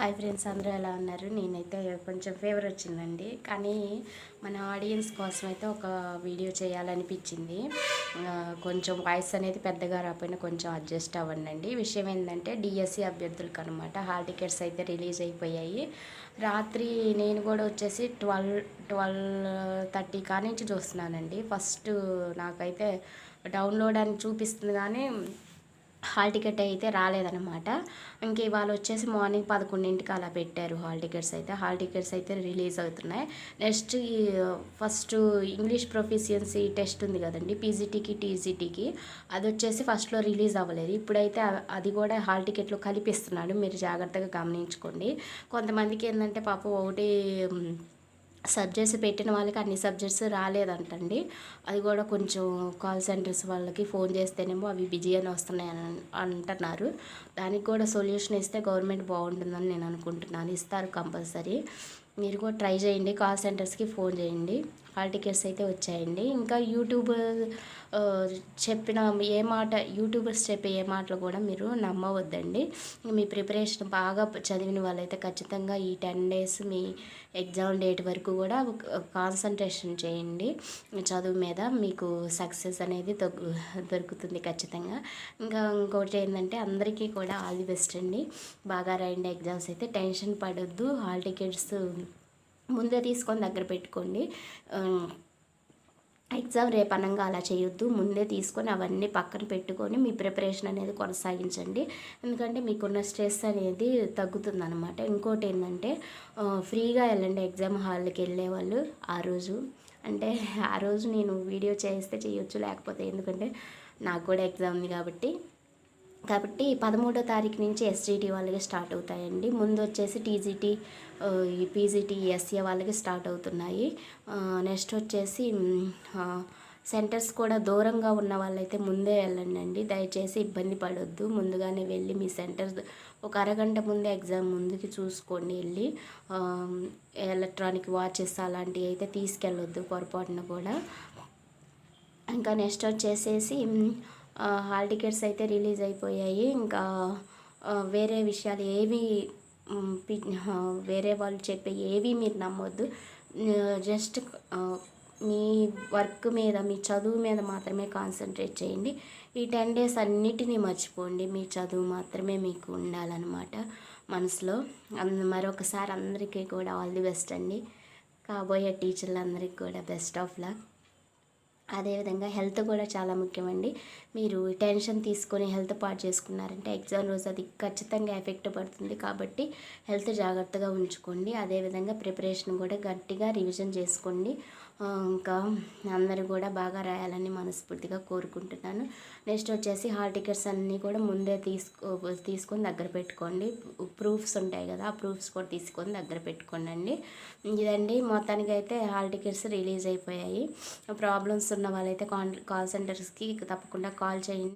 Hi friends అందరూ ఎలా ఉన్నారు? నేనైతే కొంచెం ఫీవర్ వచ్చిందండి. కానీ మన ఆడియన్స్ కోసం అయితే ఒక వీడియో చేయాలనిపించింది. కొంచెం వాయిస్ అనేది పెద్దగా రాకపోయినా కొంచెం అడ్జస్ట్ అవ్వండి విషయం ఏంటంటే డిఎస్సి అభ్యర్థులకు అనమాట హాల్ టికెట్స్ అయితే రిలీజ్ అయిపోయాయి. రాత్రి నేను కూడా వచ్చేసి ట్వెల్వ్ ట్వెల్వ్ థర్టీ కానించి చూస్తున్నానండి. ఫస్ట్ నాకైతే డౌన్లోడ్ అని చూపిస్తుంది కానీ హాల్ టికెట్ అయితే రాలేదన్నమాట. ఇంక ఇవాళ వచ్చేసి మార్నింగ్ పదకొండింటికి అలా పెట్టారు హాల్ టికెట్స్ అయితే. హాల్ టికెట్స్ అయితే రిలీజ్ అవుతున్నాయి. Next first English proficiency test ఉంది కదండి పీజీటీకి టీజీటీకి. అది వచ్చేసి ఫస్ట్లో రిలీజ్ అవ్వలేదు. ఇప్పుడైతే అది కూడా హాల్ టికెట్లు కలిపిస్తున్నాడు. మీరు జాగ్రత్తగా గమనించుకోండి. కొంతమందికి ఏంటంటే పాపం ఒకటి సబ్జెక్ట్స్ పెట్టిన వాళ్ళకి అన్ని సబ్జెక్ట్స్ రాలేదంటండి. అది కూడా కొంచెం కాల్ సెంటర్స్ వాళ్ళకి ఫోన్ చేస్తేనేమో అవి బిజీ అని వస్తున్నాయి అని అంటున్నారు. దానికి కూడా సొల్యూషన్ ఇస్తే గవర్నమెంట్ బాగుంటుందని నేను అనుకుంటున్నాను. ఇస్తారు కంపల్సరీ. మీరు కూడా ట్రై చేయండి. కాల్ సెంటర్స్కి ఫోన్ చేయండి. హాల్ టికెట్స్ అయితే వచ్చాయండి. ఇంకా యూట్యూబ్ చెప్పిన ఏ మాట యూట్యూబర్స్ చెప్పే ఏ మాటలు కూడా మీరు నమ్మవద్దండి. మీ ప్రిపరేషన్ బాగా చదివిన వాళ్ళైతే ఖచ్చితంగా ఈ టెన్ డేస్ మీ ఎగ్జామ్ డేట్ వరకు కూడా కాన్సన్ట్రేషన్ చేయండి. చదువు మీద మీకు సక్సెస్ అనేది దొరుకుతుంది ఖచ్చితంగా. ఇంకా ఇంకోటి ఏంటంటే అందరికీ కూడా ఆల్ ది బెస్ట్ అండి. బాగా రాయండి ఎగ్జామ్స్ అయితే. టెన్షన్ పడొద్దు. హాల్ టికెట్స్ ముందే తీసుకొని దగ్గర పెట్టుకోండి. ఎగ్జామ్ ఎగ్జామ్ రేపనంగా అలా చేయొద్దు. ముందే తీసుకొని అవన్నీ పక్కన పెట్టుకొని మీ ప్రిపరేషన్ అనేది కొనసాగించండి. ఎందుకంటే మీకున్న స్ట్రెస్ అనేది తగ్గుతుందన్నమాట. ఇంకోటి ఏంటంటే ఫ్రీగా వెళ్ళండి ఎగ్జామ్ హాల్కి వెళ్ళే వాళ్ళు ఆ రోజు. అంటే ఆ రోజు నేను వీడియో చేస్తే చేయొచ్చు లేకపోతే ఎందుకంటే నాకు కూడా ఎగ్జామ్ ఉంది కాబట్టి. కాబట్టి పదమూడో తారీఖు నుంచి ఎస్జిటి వాళ్ళకి స్టార్ట్ అవుతాయండి. ముందు వచ్చేసి టీజీటీ ఈ పీజీటీ ఎస్ఏ వాళ్ళకి స్టార్ట్ అవుతున్నాయి. నెక్స్ట్ వచ్చేసి సెంటర్స్ కూడా దూరంగా ఉన్న వాళ్ళైతే ముందే వెళ్ళండి అండి దయచేసి ఇబ్బంది పడొద్దు. ముందుగానే వెళ్ళి మీ సెంటర్ ఒక అరగంట ముందే ఎగ్జామ్ ముందుకి చూసుకోండి వెళ్ళి ఎలక్ట్రానిక్ వాచెస్ అలాంటివి అయితే తీసుకెళ్ళొద్దు పొరపాటున కూడా. ఇంకా నెక్స్ట్ వచ్చేసేసి హాల్ టికెట్స్ అయితే రిలీజ్ అయిపోయాయి. ఇంకా వేరే విషయాలు ఏవి వేరే వాళ్ళు చెప్పే ఏవి మీరు నమ్మొద్దు. జస్ట్ మీ వర్క్ మీద మీ చదువు మీద మాత్రమే కాన్సన్ట్రేట్ చేయండి. ఈ టెన్ డేస్ అన్నిటినీ మర్చిపోండి. మీ చదువు మాత్రమే మీకు ఉండాలన్నమాట మనసులో. మరొకసారి అందరికీ కూడా ఆల్ ది బెస్ట్ అండి. కాబోయే టీచర్లందరికీ కూడా బెస్ట్ ఆఫ్ లక్. అదేవిధంగా హెల్త్ కూడా చాలా ముఖ్యమండి. మీరు టెన్షన్ తీసుకొని హెల్త్ పాటు చేసుకున్నారంటే ఎగ్జామ్ రోజు అది ఖచ్చితంగా ఎఫెక్ట్ పడుతుంది కాబట్టి హెల్త్ జాగ్రత్తగా ఉంచుకోండి. అదేవిధంగా ప్రిపరేషన్ కూడా గట్టిగా రివిజన్ చేసుకోండి. ఇంకా అందరూ కూడా బాగా రాయాలని మనస్ఫూర్తిగా కోరుకుంటున్నాను. నెక్స్ట్ వచ్చేసి హాల్ టికెట్స్ అన్నీ కూడా ముందే తీసుకో తీసుకొని దగ్గర పెట్టుకోండి. ప్రూఫ్స్ ఉంటాయి కదా ఆ ప్రూఫ్స్ కూడా తీసుకొని దగ్గర పెట్టుకోండి అండి ఇదండి మొత్తానికి అయితే హాల్ టికెట్స్ రిలీజ్ అయిపోయాయి. ప్రాబ్లమ్స్ ఉన్న వాళ్ళైతే కాల్ కాల్ సెంటర్స్కి తప్పకుండా కాల్ చేయండి.